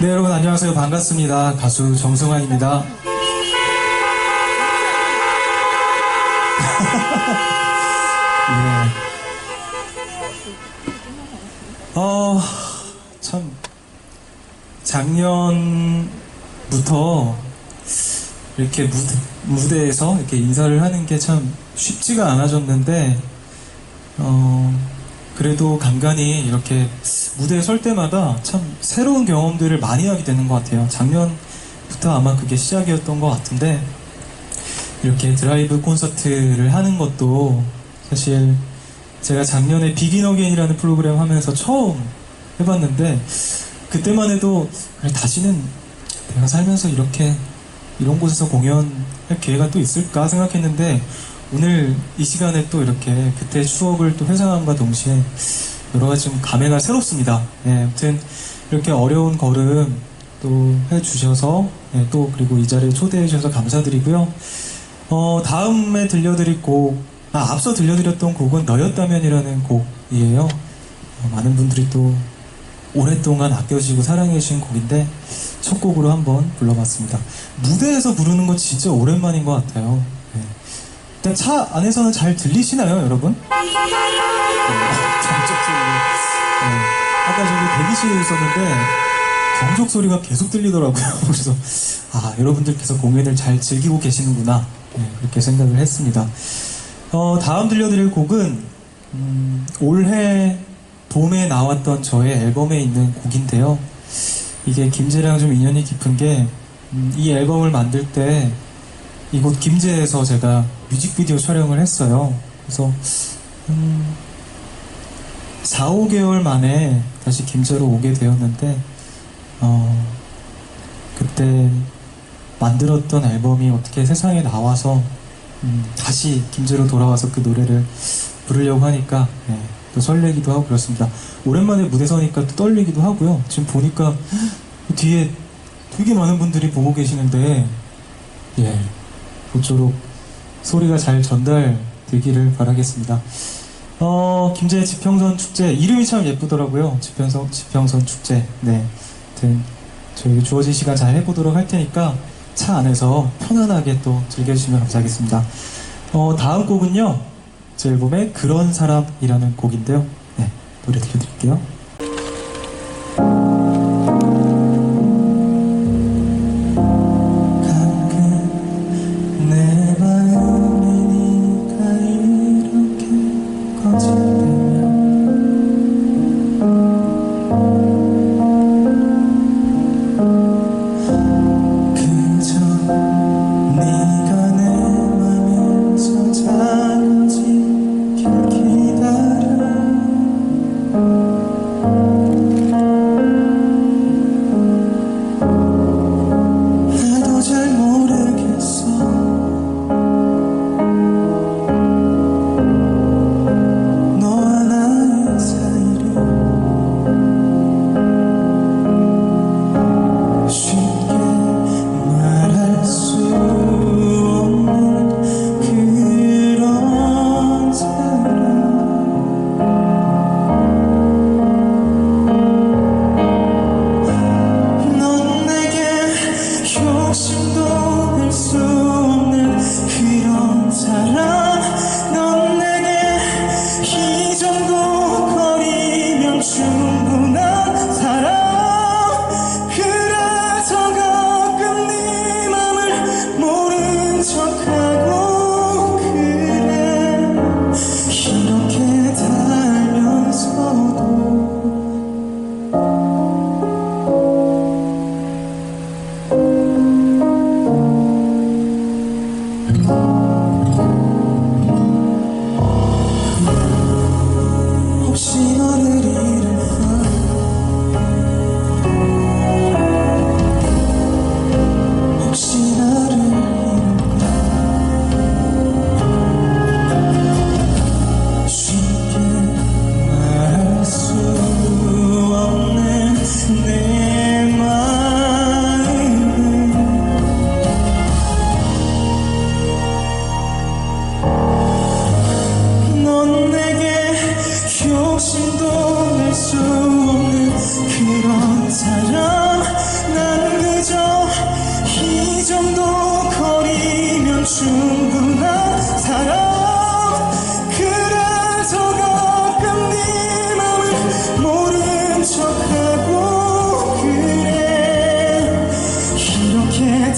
네 여러분 안녕하세요. 반갑습니다. 가수 정승환입니다. 네. 어, 참 작년부터 이렇게 무대, 무대에서 이렇게 인사를 하는 게 참 쉽지가 않아졌는데 어, 그래도 간간히 이렇게 무대에 설 때마다 참 새로운 경험들을 많이 하게 되는 것 같아요. 작년부터 아마 그게 시작이었던 것 같은데 이렇게 드라이브 콘서트를 하는 것도 사실 제가 작년에 비긴 어게인이라는 프로그램 하면서 처음 해봤는데 그때만 해도 그래, 다시는 내가 살면서 이렇게 이런 곳에서 공연할 기회가 또 있을까 생각했는데 오늘 이 시간에 또 이렇게 그때 추억을 또 회상함과 동시에 여러 가지 좀 감회가 새롭습니다. 네, 아무튼 이렇게 어려운 걸음 또 해주셔서 네, 또 그리고 이 자리에 초대해 주셔서 감사드리고요. 어, 다음에 들려드릴 곡, 아, 앞서 들려드렸던 곡은 너였다면이라는 곡이에요. 어, 많은 분들이 또 오랫동안 아껴주시고 사랑해 주신 곡인데 첫 곡으로 한번 불러봤습니다. 무대에서 부르는 거 진짜 오랜만인 것 같아요. 네. 일단 차 안에서는 잘 들리시나요, 여러분? 네, 정적 소리. 네. 아까 저기 대기실에 있었는데 정적 소리가 계속 들리더라고요. 그래서 아 여러분들께서 공연을 잘 즐기고 계시는구나 네, 그렇게 생각을 했습니다. 어, 다음 들려드릴 곡은 음, 올해 봄에 나왔던 저의 앨범에 있는 곡인데요. 이게 김제랑 좀 인연이 깊은 게, 음, 이 앨범을 만들 때 이곳 김제에서 제가 뮤직비디오 촬영을 했어요. 그래서, 음, 4, 5개월 만에 다시 김제로 오게 되었는데, 어, 그때 만들었던 앨범이 어떻게 세상에 나와서, 음, 다시 김제로 돌아와서 그 노래를 부르려고 하니까, 네, 또 설레기도 하고 그렇습니다. 오랜만에 무대 서니까 또 떨리기도 하고요. 지금 보니까 뒤에 되게 많은 분들이 보고 계시는데, 예, 모쪼록 소리가 잘 전달되기를 바라겠습니다. 어, 김제 지평선 축제, 이름이 참 예쁘더라고요. 지평선, 지평선 축제. 네. 아무튼, 저희 주어진 시간 잘 해보도록 할 테니까 차 안에서 편안하게 또 즐겨주시면 감사하겠습니다. 어, 다음 곡은요. 제 앨범의 그런 사람이라는 곡인데요. 네, 노래 들려드릴게요.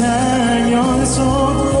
sen your soul.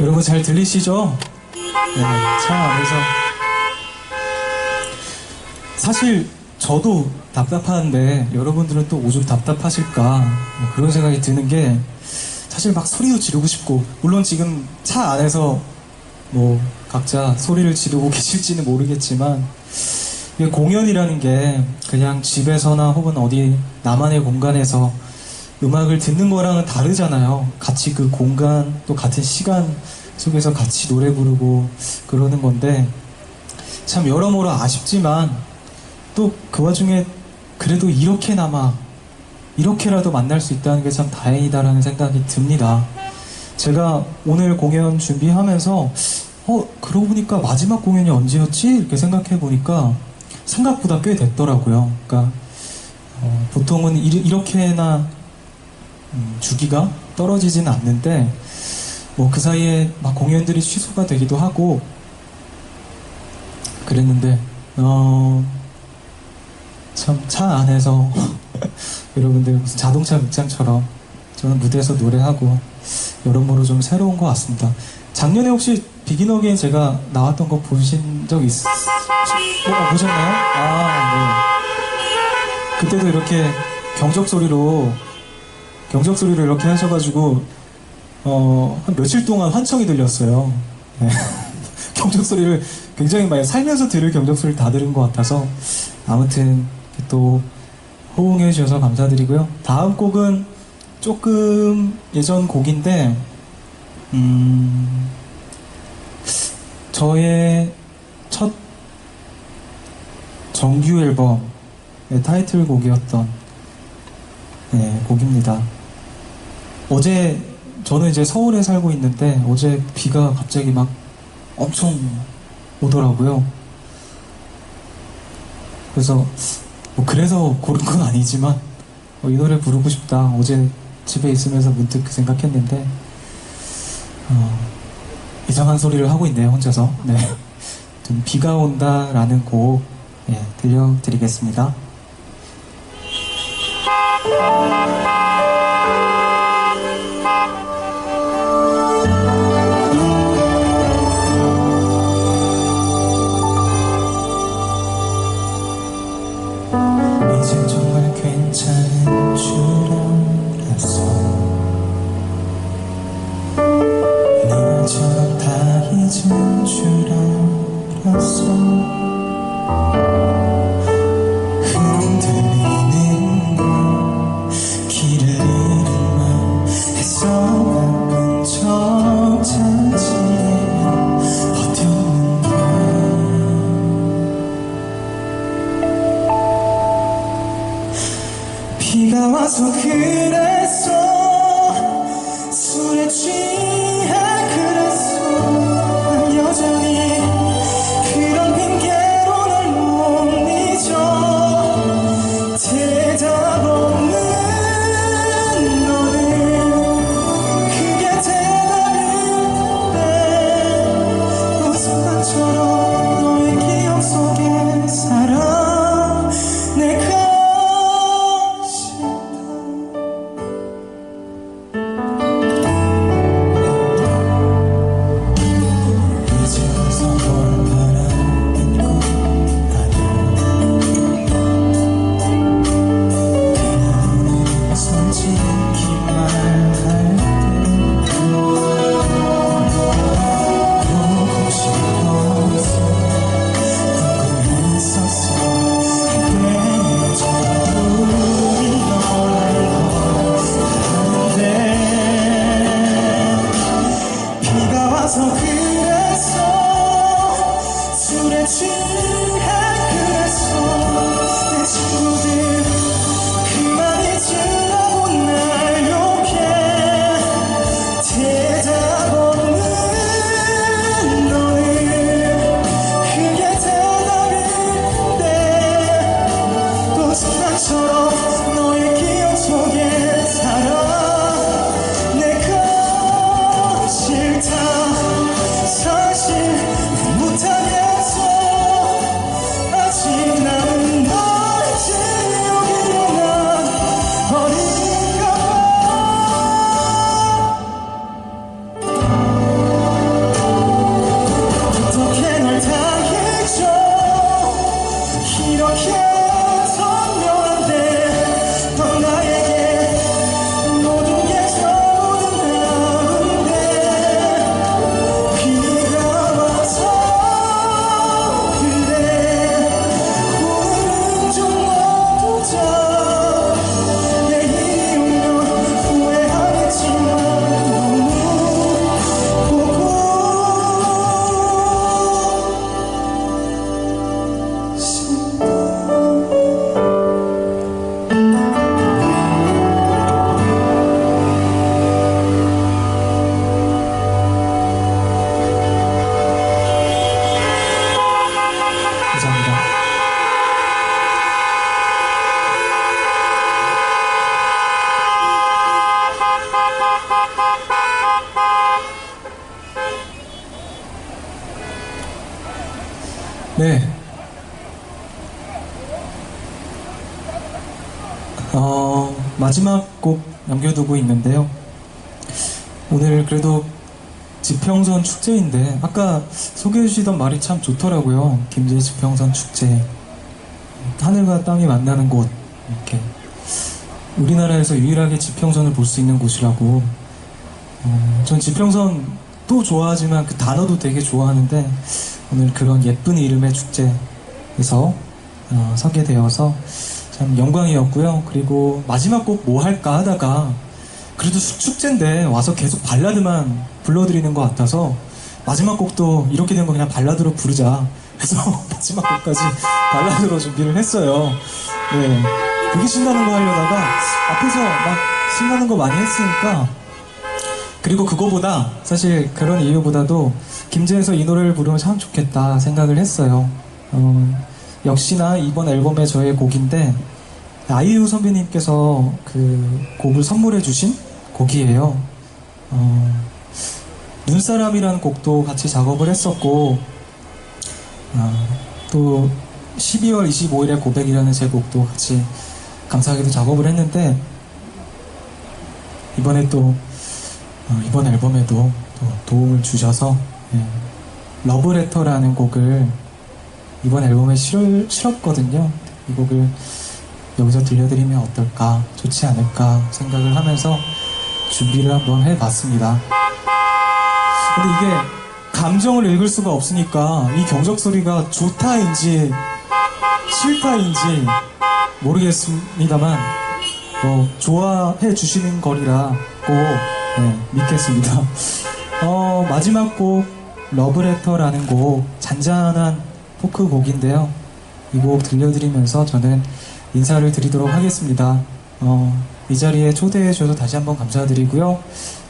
여러분 잘 들리시죠? 네, 차 안에서. 사실 저도 답답한데 여러분들은 또 오죽 답답하실까? 뭐 그런 생각이 드는 게 사실 막 소리도 지르고 싶고 물론 지금 차 안에서 뭐 각자 소리를 지르고 계실지는 모르겠지만 공연이라는 게 그냥 집에서나 혹은 어디 나만의 공간에서 음악을 듣는 거랑은 다르잖아요. 같이 그 공간 또 같은 시간 속에서 같이 노래 부르고 그러는 건데 참 여러모로 아쉽지만 또 그 와중에 그래도 이렇게나마 이렇게라도 만날 수 있다는 게 참 다행이다라는 생각이 듭니다. 제가 오늘 공연 준비하면서 어 그러고 보니까 마지막 공연이 언제였지 이렇게 생각해 보니까 생각보다 꽤 됐더라고요. 그러니까 어, 보통은 이, 렇게나 음, 주기가 떨어지진 않는데 뭐 그 사이에 막 공연들이 취소가 되기도 하고 그랬는데 어, 참 차 안에서 여러분들 무슨 자동차 극장처럼 저는 무대에서 노래하고 여러모로 좀 새로운 것 같습니다. 작년에 혹시 비긴 어게인 제가 나왔던 거 보신 적 있, 어, 보셨나요? 아, 네. 그때도 이렇게 경적 소리로 경적 소리를 이렇게 하셔가지고 어, 한 며칠 동안 환청이 들렸어요. 네. 경적 소리를 굉장히 많이 살면서 들을 경적 소리를 다 들은 것 같아서 아무튼 또 호응해 주셔서 감사드리고요. 다음 곡은 조금 예전 곡인데 음, 저의 첫 정규 앨범의 타이틀곡이었던 네, 곡입니다. 어제 저는 이제 서울에 살고 있는데 어제 비가 갑자기 막 엄청 오더라고요. 그래서 뭐 그래서 고른 건 아니지만 어, 이 노래 부르고 싶다. 어제 집에 있으면서 문득 그 생각했는데 어, 이상한 소리를 하고 있네요 혼자서. 네, 좀 비가 온다라는 곡 예, 들려드리겠습니다. 잊은 줄 알았어 마지막 곡 남겨두고 있는데요. 오늘 그래도 지평선 축제인데, 아까 소개해 주시던 말이 참 좋더라고요. 김제 지평선 축제. 하늘과 땅이 만나는 곳. 이렇게. 우리나라에서 유일하게 지평선을 볼 수 있는 곳이라고. 어, 전 지평선도 좋아하지만 그 단어도 되게 좋아하는데, 오늘 그런 예쁜 이름의 축제에서 어, 서게 되어서 참 영광이었고요. 그리고 마지막 곡 뭐 할까 하다가 그래도 수- 축제인데 와서 계속 발라드만 불러드리는 것 같아서 마지막 곡도 이렇게 된 거 그냥 발라드로 부르자 해서 마지막 곡까지 발라드로 준비를 했어요. 네. 되게 신나는 거 하려다가 앞에서 막 신나는 거 많이 했으니까 그리고 그거보다 사실 그런 이유보다도 김제에서 이 노래를 부르면 참 좋겠다 생각을 했어요. 어, 역시나 이번 앨범의 저의 곡인데 아이유 선배님께서 그 곡을 선물해 주신 곡이에요. 어, 눈사람이라는 곡도 같이 작업을 했었고 어, 또 12월 25일에 고백이라는 제 곡도 같이 감사하게도 작업을 했는데 이번에 또 어, 이번 앨범에도 또 도움을 주셔서 예, 러브레터라는 곡을 이번 앨범에 실, 실었거든요. 이 곡을 여기서 들려드리면 어떨까, 좋지 않을까 생각을 하면서 준비를 한번 해봤습니다. 근데 이게 감정을 읽을 수가 없으니까 이 경적 소리가 좋다인지 싫다인지 모르겠습니다만 뭐 좋아해 주시는 거리라고 네, 믿겠습니다. 어, 마지막 곡 러브레터라는 곡 잔잔한 포크 곡인데요. 이 곡 들려드리면서 저는 인사를 드리도록 하겠습니다. 어, 이 자리에 초대해 주셔서 다시 한번 감사드리고요.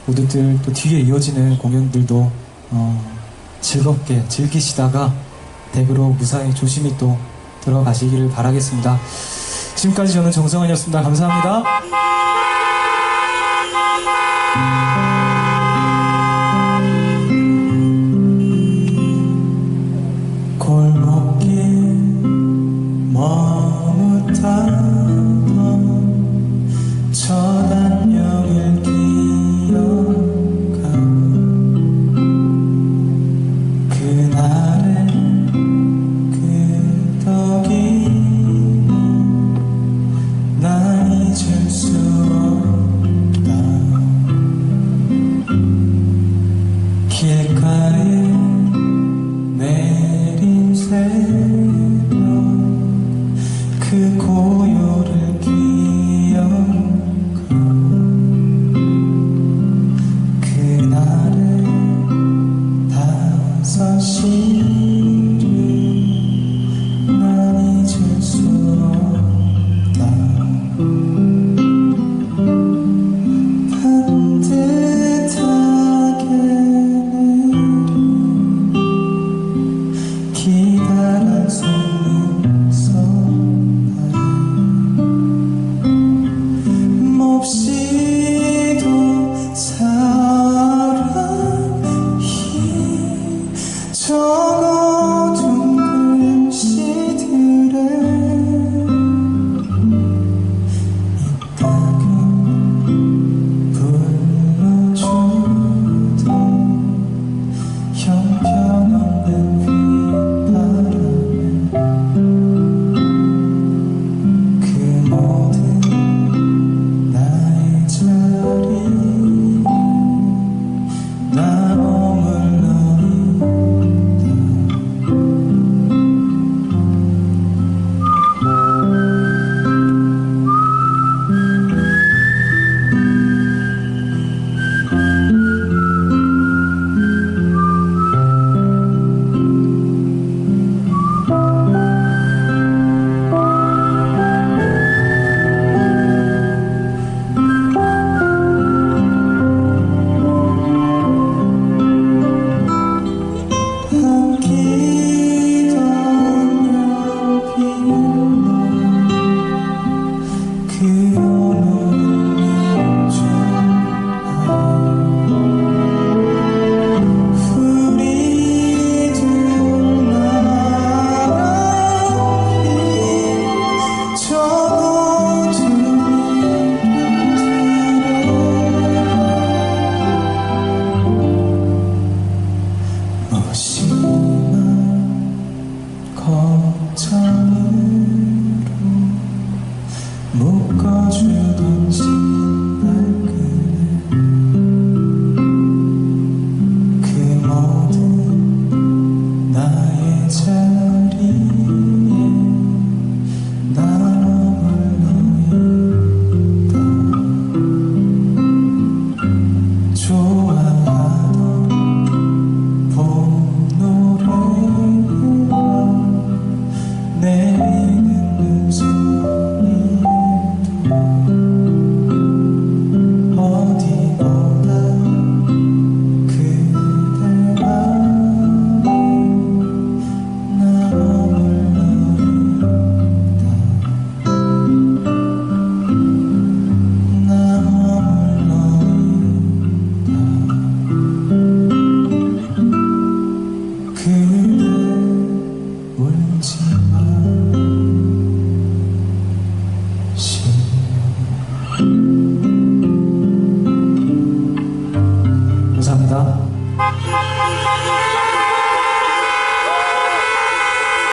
모두들 또 뒤에 이어지는 공연들도 어, 즐겁게 즐기시다가 댁으로 무사히 조심히 또 들어가시기를 바라겠습니다. 지금까지 저는 정성환이었습니다. 감사합니다. 골